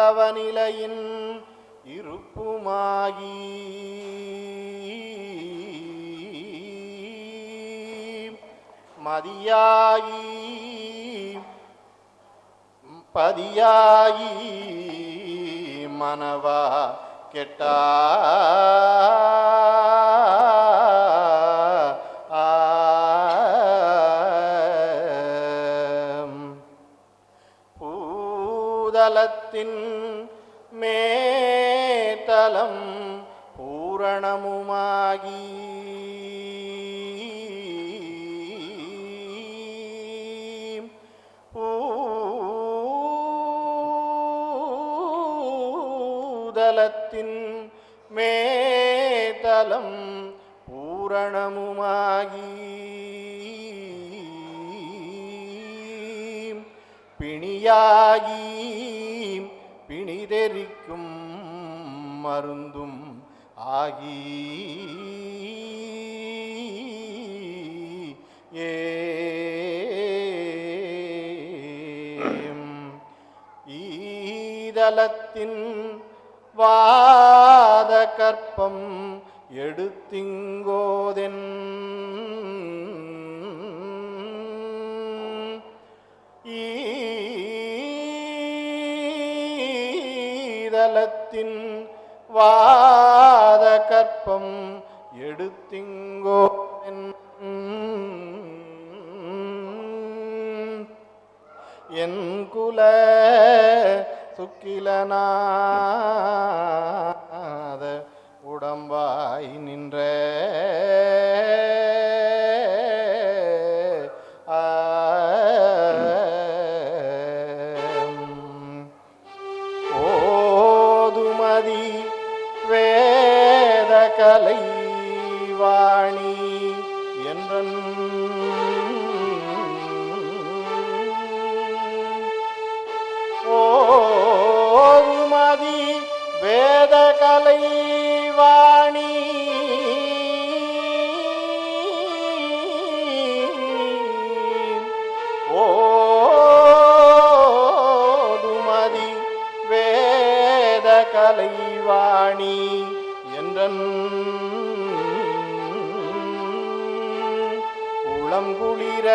தவநிலையின் இருப்புமாகி. மதியாகி பதியாகி மனவா கெட்டா. பூரணமுமாகி பூதலத்தின் மேதலம் பூரணமுமாகி. பிணியாகி பிணிதெறிக்கும் மருந்து ஆகி ஏம் ஈதலத்தின் வாத கற்பம் எடுத்திங்கோதென் ஈதலத்தின் வாத கற்பம் எடுத்திங்கோ என் குல சுக்கிலனாத உடம்பாய் நின்ற. வேத உளங்குளிர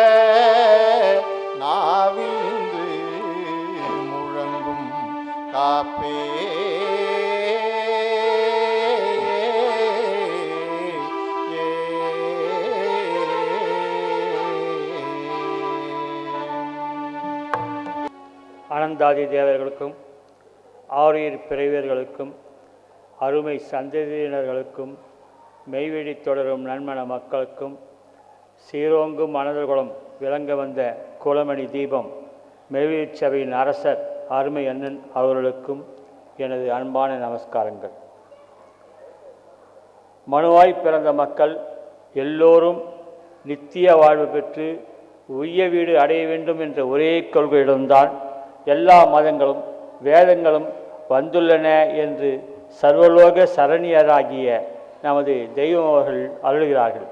நாவில் நின்று முழங்கும் காப்பே. அனந்தாதி தேவர்களுக்கும் ஆரியர் பிறவியர்களுக்கும் அருமை சந்ததியினர்களுக்கும் மெய்வெடி தொடரும் நன்மன மக்களுக்கும் சீரோங்கும் மனதர்களும் விளங்க வந்த குலமணி தீபம் மெல்வேச்சபையின் அரசர் அருமை அண்ணன் அவர்களுக்கும் எனது அன்பான நமஸ்காரங்கள். மனுவாய் பிறந்த மக்கள் எல்லோரும் நித்திய வாழ்வு பெற்று உய்ய வீடு அடைய வேண்டும் என்ற ஒரே கொள்கையிடம்தான் எல்லா மதங்களும் வேதங்களும் வந்துள்ளன என்று சர்வலோக சரணியராகிய நமது தெய்வம் அவர்கள் அருளுகிறார்கள்.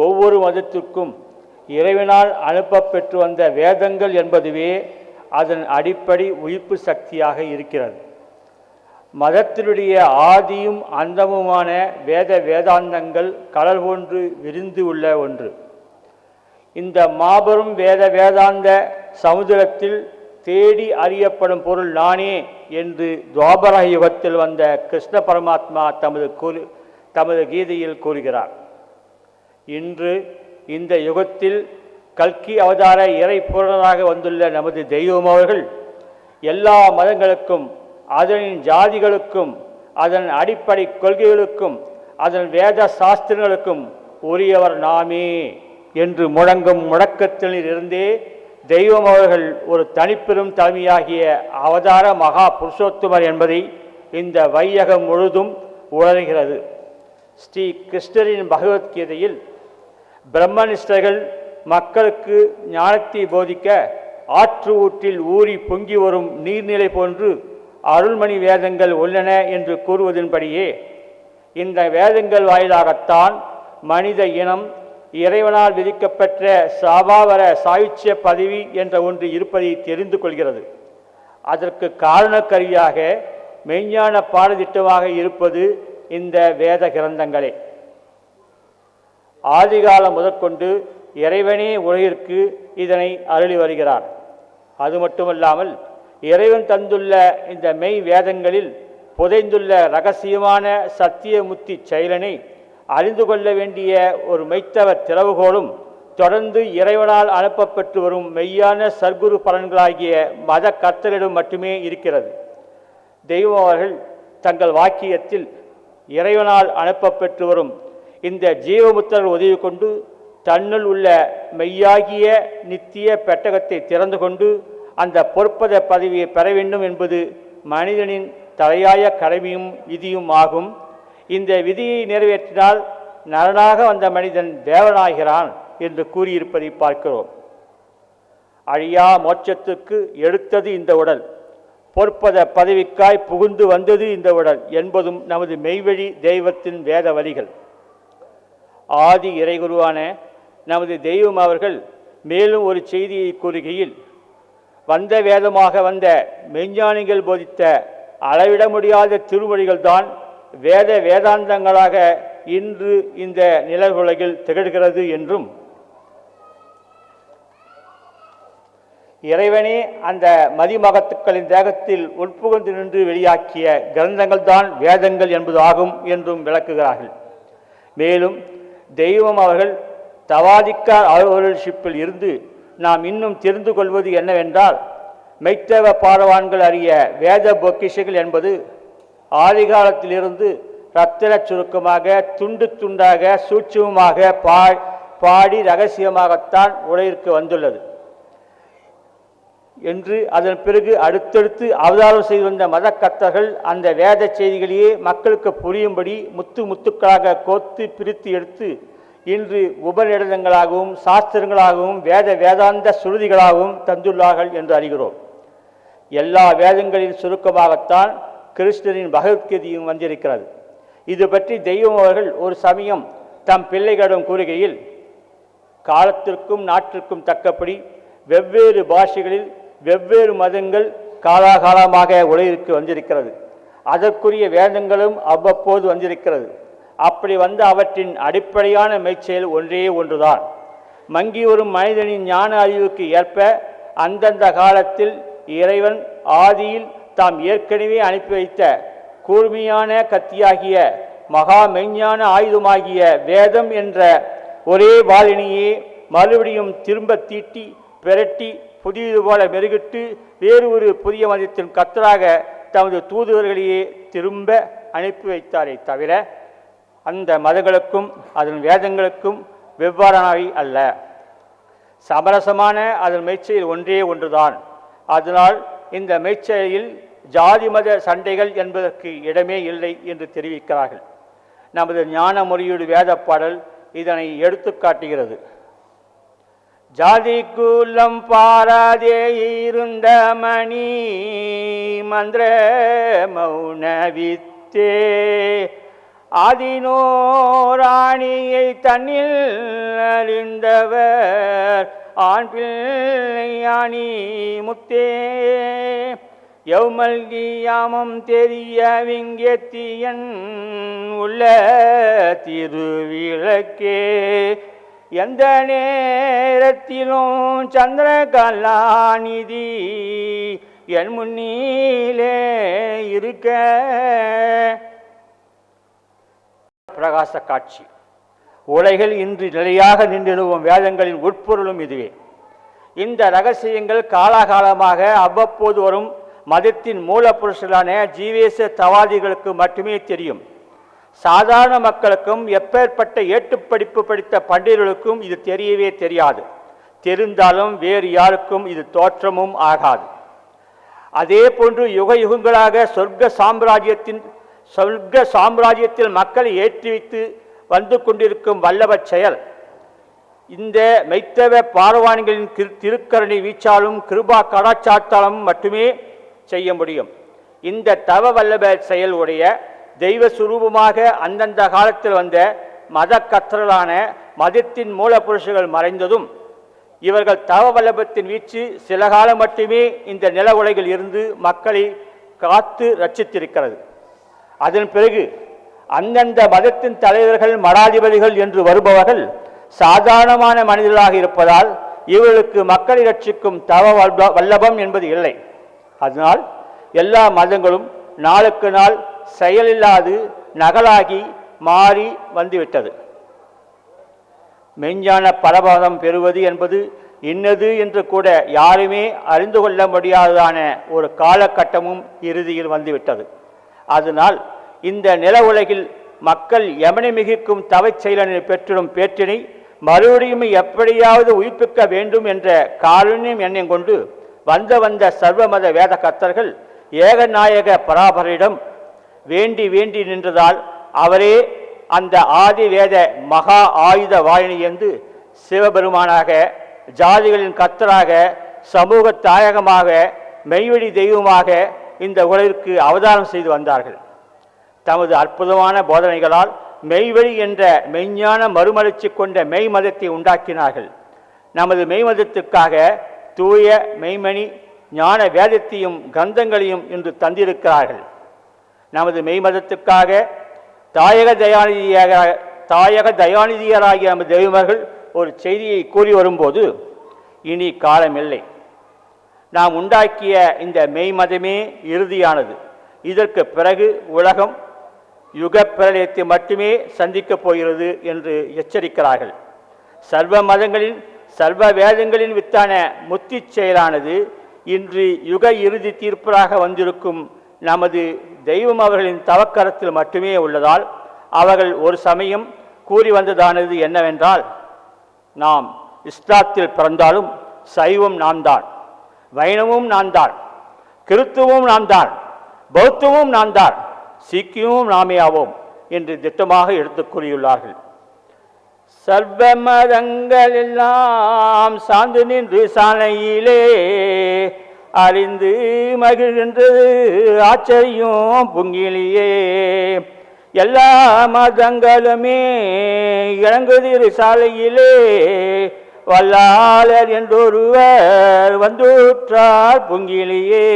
ஒவ்வொரு மதத்திற்கும் இறைவனால் அனுப்பப்பெற்று வந்த வேதங்கள் என்பதுவே அதன் அடிப்படை உயிர்ப்பு சக்தியாக இருக்கிறது. மதத்தினுடைய ஆதியும் அந்தமுமான வேத வேதாந்தங்கள் கடல் போன்று விரிந்து உள்ள ஒன்று. இந்த மாபெரும் வேத வேதாந்த சமுதிரத்தில் தேடி அறியப்படும் பொருள் நானே என்று துவாபர யுகத்தில் வந்த கிருஷ்ண பரமாத்மா தமது கூறு தமது கீதையில் கூறுகிறார். இன்று இந்த யுகத்தில் கல்கி அவதார இறை பூரணனாக வந்துள்ள நமது தெய்வம் அவர்கள் எல்லா மதங்களுக்கும் அதனின் ஜாதிகளுக்கும் அதன் அடிப்படை கொள்கைகளுக்கும் அதன் வேத சாஸ்திரங்களுக்கும் உரியவர் நாமே என்று முழங்கும் முழக்கத்தில் இருந்தே தெய்வம் அவர்கள் ஒரு தனிப்பெரும் தலைமையாகிய அவதார மகா புருஷோத்துமர் என்பதை இந்த வையகம் முழுதும் உணர்கிறது. ஸ்ரீ கிருஷ்ணரின் பகவத்கீதையில் பிரம்மனிஷ்டர்கள் மக்களுக்கு ஞானத்தை போதிக்க ஆற்று ஊற்றில் ஊறி பொங்கி வரும் நீர்நிலை போன்று அருள்மணி வேதங்கள் உள்ளன என்று கூறுவதன்படியே இந்த வேதங்கள் வாயிலாகத்தான் மனித இனம் இறைவனால் விதிக்கப்பெற்ற சாபாவர சாயுச்சிய பதவி என்ற ஒன்று இருப்பதை தெரிந்து கொள்கிறது. அதற்கு காரணக்கருவியாக மெய்ஞான பாடத்திட்டமாக இருப்பது இந்த வேத கிரந்தங்களே. ஆதிகாலம் முதற்கொண்டு இறைவனே உலகிற்கு இதனை அருளி வருகிறார். அது மட்டுமல்லாமல் இறைவன் தந்துள்ள இந்த மெய் வேதங்களில் புதைந்துள்ள ரகசியமான சத்தியமுத்தி செயலனை அறிந்து கொள்ள வேண்டிய ஒரு மெய்த்தவ திறவுகோலும் தொடர்ந்து இறைவனால் அனுப்பப்பட்டு வரும் மெய்யான சர்க்குரு பலன்களாகிய மத கர்த்தரிடம் மட்டுமே இருக்கிறது. தெய்வம் அவர்கள் தங்கள் வாக்கியத்தில் இறைவனால் அனுப்பப்பெற்று வரும் இந்த ஜீவமுத்தர் உதவி கொண்டு தன்னுள் உள்ள மெய்யாகிய நித்திய பெட்டகத்தை திறந்து கொண்டு அந்த பொற்பத பதவியை பெற வேண்டும் என்பது மனிதனின் தலையாய கடமையும் விதியும் ஆகும். இந்த விதியை நிறைவேற்றினால் நரனாக வந்த மனிதன் தேவனாகிறான் என்று கூறியிருப்பதை பார்க்கிறோம். அழியா மோட்சத்துக்கு எடுத்தது இந்த உடல். பொற்பத பதவிக்காய் புகுந்து வந்தது இந்த உடல் என்பதும் நமது மெய்வழி தெய்வத்தின் வேத வரிகள். ஆதி இறைகுருவான நமது தெய்வம் அவர்கள் மேலும் ஒரு செய்தியை கூறுகையில் வந்த வேதமாக வந்த மெஞ்ஞானிகள் போதித்த அளவிட முடியாத திருமொழிகள் தான் வேத வேதாந்தங்களாக இன்று இந்த நிலவுலகில் திகழ்கிறது என்றும். இறைவனே அந்த மதிமகத்துக்களின் தேகத்தில் உட்புகுந்து நின்று வெளியாக்கிய கிரந்தங்கள் தான் வேதங்கள் என்பதாகும் என்றும் விளக்குகிறார்கள். மேலும் தெய்வம் அவர்கள் தவாதிக்கார் அலுவலர்ஷிப்பில் இருந்து நாம் இன்னும் தெரிந்து கொள்வது என்னவென்றால் மெய்த்தவ பாடவான்கள் அறிய வேத பொக்கிஷங்கள் என்பது ஆதிகாலத்திலிருந்து ரத்தின சுருக்கமாக துண்டு துண்டாக சூட்சமமாக பா பாடி ரகசியமாகத்தான் உலகிற்கு வந்துள்ளது. என்று அதன் பிறகு அடுத்தடுத்து அவதாரம் செய்து வந்த மதக்கர்த்தர்கள் அந்த வேத செய்திகளையே மக்களுக்கு புரியும்படி முத்து முத்துக்களாக கோத்து பிரித்து எடுத்து இன்று உபநிடதங்களாகவும் சாஸ்திரங்களாகவும் வேத வேதாந்த சுருதிகளாகவும் தந்துள்ளார்கள் என்று அறிகிறோம். எல்லா வேதங்களின் சுருக்கமாகத்தான் கிருஷ்ணரின் பகவத்கீதையும் வந்திருக்கிறது. இது பற்றி தெய்வம் அவர்கள் ஒரு சமயம் தம் பிள்ளைகளிடம் கூறுகையில் காலத்திற்கும் நாட்டிற்கும் தக்கபடி வெவ்வேறு பாஷைகளில் வெவ்வேறு மதங்கள் காலாகாலமாக உலகிற்கு வந்திருக்கிறது. அதற்குரிய வேதங்களும் அவ்வப்போது வந்திருக்கிறது. அப்படி வந்த அவற்றின் அடிப்படையான மெய்ச்செயல் ஒன்றே ஒன்றுதான். மங்கி வரும் மனிதனின் ஞான அறிவுக்கு ஏற்ப அந்தந்த காலத்தில் இறைவன் ஆதியில் தாம் ஏற்கனவே அனுப்பி வைத்த கூர்மையான கத்தியாகிய மகா மெஞ்ஞான ஆயுதமாகிய வேதம் என்ற ஒரே வாலினியே மறுபடியும் திரும்ப தீட்டி பிரட்டி புதியது போல மெருகிட்டு வேறு ஒரு புதிய மதத்தின் கத்தராக தமது தூதுவர்களையே திரும்ப அனுப்பி வைத்தாரே தவிர அந்த மதங்களுக்கும் அதன் வேதங்களுக்கும் வெவ்வாறானவை அல்ல. சமரசமான அதன் மெய்ச்செயல் ஒன்றே ஒன்றுதான். அதனால் இந்த மெய்ச்செயலில் ஜாதி மத சண்டைகள் என்பதற்கு இடமே இல்லை என்று தெரிவிக்கிறார்கள். நமது ஞான முறையீடு வேத பாடல் இதனை எடுத்து காட்டுகிறது. ஜாதி கூலம் பாராதே இருந்த மணி மந்திர மௌன வித்தே ஆதினோராணியை தன்னில் அறிந்தவர் ஆண் பிள்ளையாணி முத்தே. யௌமல்கியாமம் தெரிய விங்கேத்தியன் உள்ள திருவிளக்கே. எந்த நேரத்திலும் சந்திர கலாநிதி என் முன்னிலே இருக்க. பிரகாச காட்சி. உலகில் இன்று நிலையாக நின்றிடுவோம் வேதங்களின் உட்பொருளும் இதுவே. இந்த ரகசியங்கள் காலாகாலமாக அவ்வப்போது வரும் மதத்தின் மூலப்புருஷர்களான ஜீவேச தவாதிகளுக்கு மட்டுமே தெரியும். சாதாரண மக்களுக்கும் எப்பேற்பட்ட ஏட்டுப்படிப்பு படித்த பண்டிதர்களுக்கும் இது தெரியவே தெரியாது. தெரிந்தாலும் வேறு யாருக்கும் இது தோற்றமும் ஆகாது. அதே போன்று யுக யுகங்களாக சொர்க்க சாம்ராஜ்யத்தின் சொர்க்க சாம்ராஜ்யத்தில் மக்களை ஏற்றி வைத்து வந்து கொண்டிருக்கும் வல்லவச் செயல். இந்த மெய்த்தவ பார்வானிகளின் திரு- திருக்கரணி வீச்சாலும் கிருபா கடாச்சாத்தாலும் மட்டுமே செய்ய முடியும். இந்த தவ வல்லப செயலுடைய தெய்வ சுரூபமாக அந்தந்த காலத்தில் வந்த மத கற்றலான மதத்தின் மூலப்புருஷர்கள் மறைந்ததும் இவர்கள் தவ வல்லபத்தின் வீச்சு சில காலம் மட்டுமே இந்த நில உலகில் இருந்து மக்களை காத்து ரட்சித்திருக்கிறது. அதன் பிறகு அந்தந்த மதத்தின் தலைவர்கள் மடாதிபதிகள் என்று வருபவர்கள் சாதாரணமான மனிதர்களாக இருப்பதால் இவர்களுக்கு மக்களை ரட்சிக்கும் தவ வல்லபம் என்பது இல்லை. அதனால் எல்லா மதங்களும் நாளுக்கு நாள் செயலில்லாது நகலாகி மாறி வந்துவிட்டது. மெஞ்ஞான பரபதம் பெறுவது என்பது இன்னது என்று கூட யாருமே அறிந்து கொள்ள முடியாததான ஒரு காலகட்டமும் இறுதியில் வந்துவிட்டது. அதனால் இந்த நில உலகில் மக்கள் எமனை மிகுக்கும் தவச் செயலனை பெற்றிடும் பேற்றினை மறுபடியும் எப்படியாவது உயிர்ப்பிக்க வேண்டும் என்ற காருண்யம் எண்ணம் கொண்டு வந்த வந்த சர்வமத வேத கத்தர்கள் ஏகநாயக பராபரிடம் வேண்டி வேண்டி நின்றதால் அவரே அந்த ஆதி வேத மகா ஆயுத வாயினி என்று சிவபெருமானாக ஜாதிகளின் கத்தராக சமூக தாயகமாக மெய்வெடி தெய்வமாக இந்த உலகிற்கு அவதாரம் செய்து வந்தார்கள். தமது அற்புதமான போதனைகளால் மெய்வெளி என்ற மெய்ஞான மறுமலர்ச்சி கொண்ட மெய் மதத்தை உண்டாக்கினார்கள். நமது மெய் மதத்துக்காக தூய மெய்மணி ஞான வேதத்தையும் கந்தங்களையும் இன்று தந்திருக்கிறார்கள். நமது மெய் மதத்துக்காக தாயக தயாநிதியாக தாயக தயாநிதியராகிய நமது தெய்வர்கள் ஒரு செய்தியை கூறி வரும்போது இனி காலமில்லை நாம் உண்டாக்கிய இந்த மெய் மதமே இறுதியானது. இதற்கு பிறகு உலகம் யுக பிரளயத்தை மட்டுமே சந்திக்கப் போகிறது என்று எச்சரிக்கிறார்கள். சர்வ மதங்களின் சர்வ வேதங்களின் வித்தான முத்திச் செயலானது இன்று யுக இறுதி தீர்ப்பராக வந்திருக்கும் நமது தெய்வம் அவர்களின் தவக்கரத்தில் மட்டுமே உள்ளதால் அவர்கள் ஒரு சமயம் கூறி வந்ததானது என்னவென்றால் நாம் இஸ்லாத்தில் பிறந்தாலும் சைவம் நாம் தான் வைணவமும் நான் தான் கிறித்துவம் நாம் தான் பௌத்தமும் நான் தான் சீக்கியமும் நாமே ஆவோம் என்று திட்டமாக எடுத்துக் கூறியுள்ளார்கள். சர்வ மதங்கள் எல்லாம் சார்ந்து நின்று சாலையிலே அறிந்து மகிழ்கின்றது ஆச்சரியம் புங்கிலியே. எல்லா மதங்களுமே இறங்குதிரு சாலையிலே வல்லாளர் என்றொருவர் வந்துற்றார் புங்கிலியே.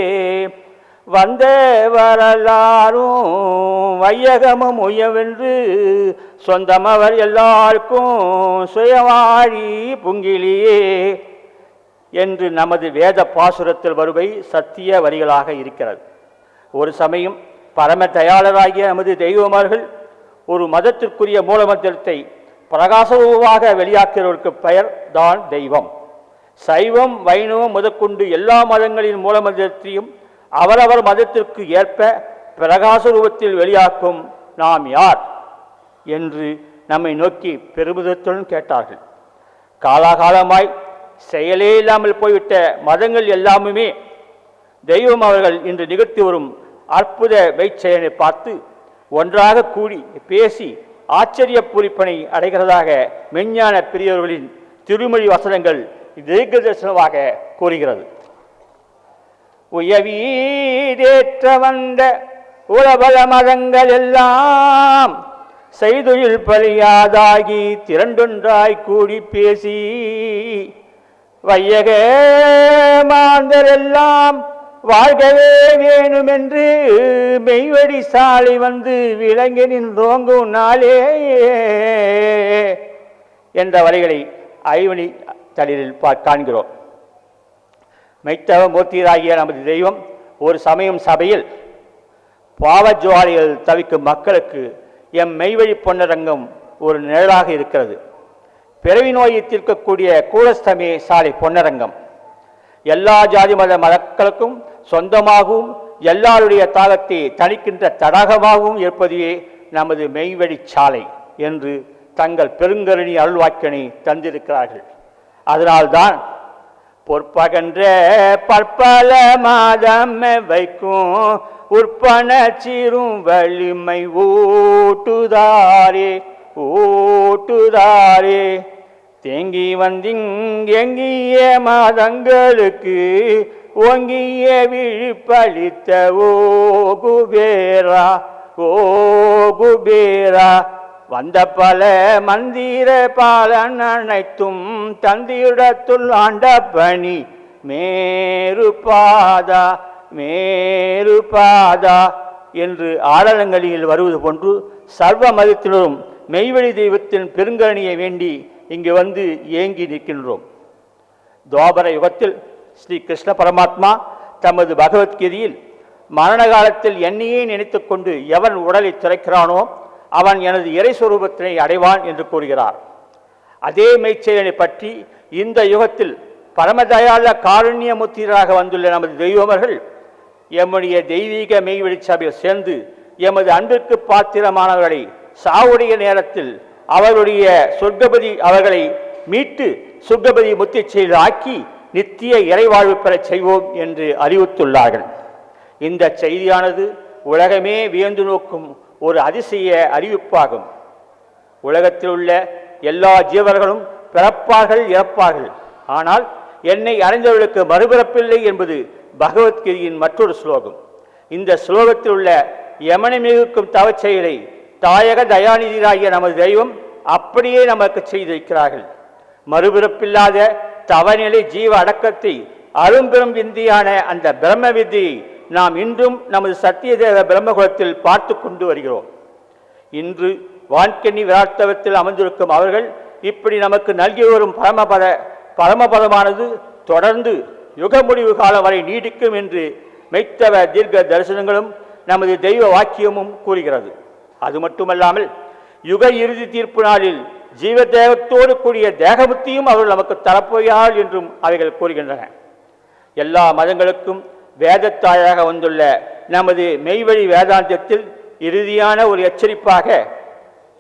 வந்த வரலாறும் வையகமும் உயவென்று சொந்தமவர் எல்லாருக்கும் சுயவாழி புங்கிலியே. என்று நமது வேத பாசுரத்தில் வருவை சத்திய வரிகளாக இருக்கிறது. ஒரு சமயம் பரம தயாளராகிய நமது தெய்வமார்கள் ஒரு மதத்திற்குரிய மூலமந்திரத்தை பிரகாசமாக வெளியாக்கிறவருக்கு பெயர் தான் தெய்வம். சைவம் வைணவம் முதற்கொண்டு எல்லா மதங்களின் மூலமந்திரத்தையும் அவரவர் மதத்திற்கு ஏற்ப பிரகாச ரூபத்தில் வெளியாக்கும் நாம் யார்? என்று நம்மை நோக்கி பெருமிதத்துடன் கேட்டார்கள். காலாகாலமாய் செயலே இல்லாமல் போய்விட்ட மதங்கள் எல்லாமுமே தெய்வம் அவர்கள் இன்று நிகழ்த்தி வரும் அற்புத வைச்செயலை பார்த்து ஒன்றாக கூடி பேசி ஆச்சரிய பூரிப்பனை அடைகிறதாக மெஞ்ஞான பெரியவர்களின் திருமொழி வசனங்கள் தீர்க்க தரிசனமாக கூறுகிறது. உயவீதேற்ற வந்த உலபல மதங்கள் எல்லாம் செய்தொழில் பலியாதாகி திரண்டொன்றாய் கூடி பேசி வையக மாந்தரெல்லாம் வாழ்கவே வேணுமென்று மெய்வடி சாலை வந்து விலங்கினின் நின்றோங்கும் நாளே என்ற வரிகளை ஐவழி தளிரில் பா காண்கிறோம். மெய்த்தவ மூர்த்தியராகிய நமது தெய்வம் ஒரு சமயம் சபையில் பாவஜுவாலிகள் தவிக்கும் மக்களுக்கு எம் மெய்வழி பொன்னரங்கம் ஒரு நிழலாக இருக்கிறது. பிறவி நோயை தீர்க்கக்கூடிய கூலஸ்தமே சாலை பொன்னரங்கம். எல்லா ஜாதி மத மக்களுக்கும் சொந்தமாகவும் எல்லாருடைய தாகத்தை தணிக்கின்ற தடாகமாகவும் இருப்பதையே நமது மெய்வழி சாலை என்று தங்கள் பெருங்கருணி அருள்வாக்கினை தந்திருக்கிறார்கள். அதனால்தான் பொற்பகன்ற பற்பல மாதம் வைக்கும் உற்பன சீரும் வலிமை ஓட்டுதாரே ஊட்டுதாரே தேங்கி வந்திங்கெங்கிய மாதங்களுக்கு ஓங்கிய விழிப்பளித்த ஓ குபேரா ஓ குபேரா. வந்த பல மந்திர பாலன் அனைத்தும் தந்தியுடத்துள் ஆண்ட பணி மேரு பாதா மேரு பாதா என்று ஆடலங்களில் வருவது போன்று சர்வ மதத்தினரும் மெய்வழி தெய்வத்தின் பெருங்கரணியை வேண்டி இங்கு வந்து ஏங்கி நிற்கின்றோம். துவாபர யுகத்தில் ஸ்ரீ கிருஷ்ண பரமாத்மா தமது பகவத்கீதையில் மரண காலத்தில் என்னையே நினைத்து கொண்டு எவன் உடலை திறக்கிறானோ அவன் எனது இறை சொரூபத்தினை அடைவான் என்று கூறுகிறார். அதே மெய்ச்செயலை பற்றி இந்த யுகத்தில் பரமதயாள காருண்யமுத்திராக வந்துள்ள நமது தெய்வமர்கள் எம்முடைய தெய்வீக மெய்வெளிச்சபையில் சேர்ந்து எமது அன்பிற்கு பாத்திரமானவர்களை சாவுடைய நேரத்தில் அவருடைய சொர்க்கபதி அவர்களை மீட்டு சொர்க்கபதி முத்தி ஆக்கி நித்திய இறைவாழ்வு பெறச் செய்வோம் என்று அறிவித்துள்ளார்கள். இந்த செய்தியானது உலகமே வியந்து நோக்கும் ஒரு அதிசய அறிவிப்பாகும். உலகத்தில் உள்ள எல்லா ஜீவர்களும் பிறப்பார்கள் இறப்பார்கள். ஆனால் என்னை அறிந்தவர்களுக்கு மறுபிறப்பில்லை என்பது பகவத்கீதையின் மற்றொரு ஸ்லோகம். இந்த ஸ்லோகத்தில் உள்ள யமனை மிகுக்கும் தவச் செயலை தாயக தயாநிதியாகிய நமது தெய்வம் அப்படியே நமக்கு செய்திருக்கிறார்கள். மறுபிறப்பில்லாத தவநிலை ஜீவ அடக்கத்தை அரும்பெரும் விந்தியான அந்த பிரம்ம வித்தியை நாம் இன்றும் நமது சத்தியதேவ பிரம்மகுலத்தில் பார்த்து கொண்டு வருகிறோம். இன்று வான்கண்ணி விராட்டவத்தில் அமர்ந்திருக்கும் அவர்கள் இப்படி நமக்கு நல்கி வரும் பரமபத பரமபதமானது தொடர்ந்து யுக முடிவு காலம் வரை நீடிக்கும் என்று மெய்த்தவ தீர்க்க தரிசனங்களும் நமது தெய்வ வாக்கியமும் கூறுகிறது. அது மட்டுமல்லாமல் யுக இறுதி தீர்ப்பு நாளில் ஜீவதேகத்தோடு கூடிய தேகமுத்தியும் அவர்கள் நமக்கு தரப்போயாள் என்றும் அவைகள் கூறுகின்றன. எல்லா மதங்களுக்கும் வேதத்தாயாக வந்துள்ள நமது மெய்வழி வேதாந்தத்தில் இறுதியான ஒரு எச்சரிப்பாக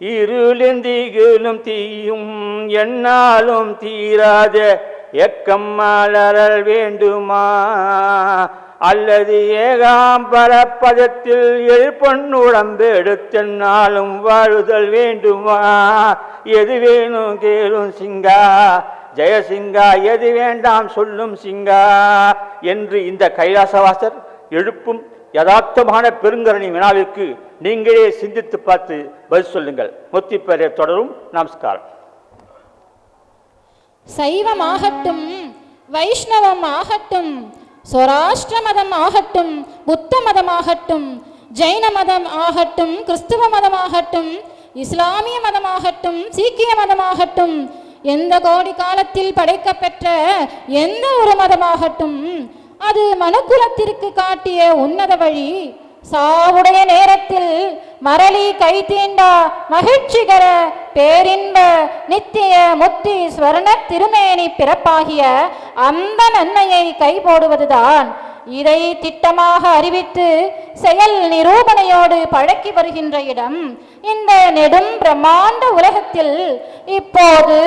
இருளிந்திகிலும் தீயும் என்னாலும் தீராத எக்கம் மலரல் வேண்டுமா? அல்லது ஏகாம்பர பதத்தில் உடம்பு எடுத்தென்னாலும் வாழுதல் வேண்டுமா? எது வேணும் கேளும் சிங்கா. ஜெயசிங்கா எது வேண்டாம் சொல்லும் சிங்கா என்று இந்த கைலாசவாசர் எழுப்பும் யதார்த்தமான பெருங்கரணி வினாவிற்கு நீங்களே சிந்தித்து பார்த்து பதில் சொல்லுங்கள். முத்திப்பேரை தொடரும். நமஸ்காரம். சைவமாகட்டும் வைஷ்ணவம் ஆகட்டும் சொராஷ்டிர மதம் ஆகட்டும் புத்த மதமாகட்டும் ஜைன மதம் ஆகட்டும் கிறிஸ்துவ மதமாகட்டும் இஸ்லாமிய மதமாகட்டும் சீக்கிய மதமாகட்டும் எந்த கோடி காலத்தில் படைக்கப்பெற்ற எந்த ஒரு மதமாகட்டும் அது மனுக்குலத்திற்கு காட்டிய உன்னத வழி. சாவுடைய நேரத்தில் மரளி கை தீண்டா மகிழ்ச்சிகர பேரின்ப நித்திய முத்தி ஸ்வர்ண திருமேனி பிறப்பாகிய அந்த நன்மையை கை போடுவதுதான் இதை திட்டமாக அறிவித்து செயல் நிரூபணையோடு பழக்கி வருகின்ற இடம். இந்த நெடும் பிரம்மாண்ட உலகத்தில் இப்போது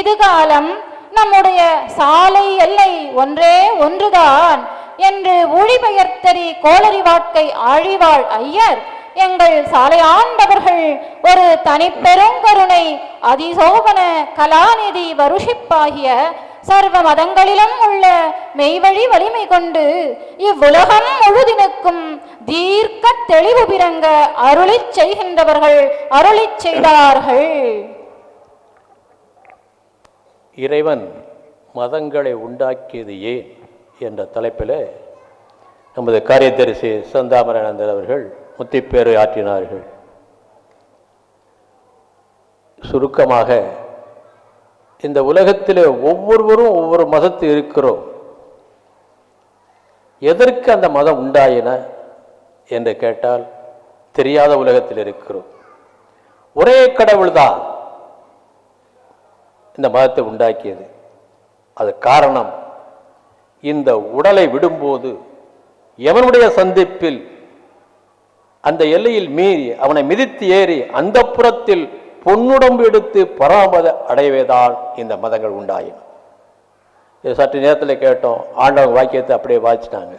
இதுகாலம் நம்முடைய சாலை எல்லை ஒன்றே ஒன்றுதான். என்று ஒளிபெயர்த்தறி கோளரி வாக்கை ஆழிவாள் ஐயர். எங்கள் சாலை ஆண்டவர்கள் ஒரு தனிப்பெருங்கருணை அதிசோபன கலாநிதி வருஷிப்பாகிய சர்வ மதங்களிலும் உள்ள மெய்வழி வலிமை கொண்டு இவ்வுலகம் முழுதினுக்கும் தீர்க்க தெளிவு பிறங்க அருளி செய்கின்றவர்கள் அருளி செய்தார்கள். இறைவன் மதங்களை உண்டாக்கியது ஏன்? என்ற தலைப்பில் நமது காரியதரிசி சந்தாமரானந்தர் அவர்கள் முத்திப்பேறு ஆற்றினார்கள். சுருக்கமாக இந்த உலகத்தில் ஒவ்வொருவரும் ஒவ்வொரு மதத்தில் இருக்கிறோம். எதற்கு அந்த மதம் உண்டாயின என்று கேட்டால் தெரியாத உலகத்தில் இருக்கிறோம். ஒரே கடவுள்தான் இந்த மதத்தை உண்டாக்கியது. அது காரணம். இந்த உடலை விடும்போது எவனுடைய சந்திப்பில் அந்த எல்லையில் மீறி அவனை மிதித்து ஏறி அந்த புறத்தில் பொன்னுடம்பு எடுத்து பராமத அடையவேதான் இந்த மதங்கள் உண்டாயின. சற்று நேரத்தில் கேட்டோம் ஆண்டவங்க வாக்கியத்தை அப்படியே வாய்ச்சிட்டாங்க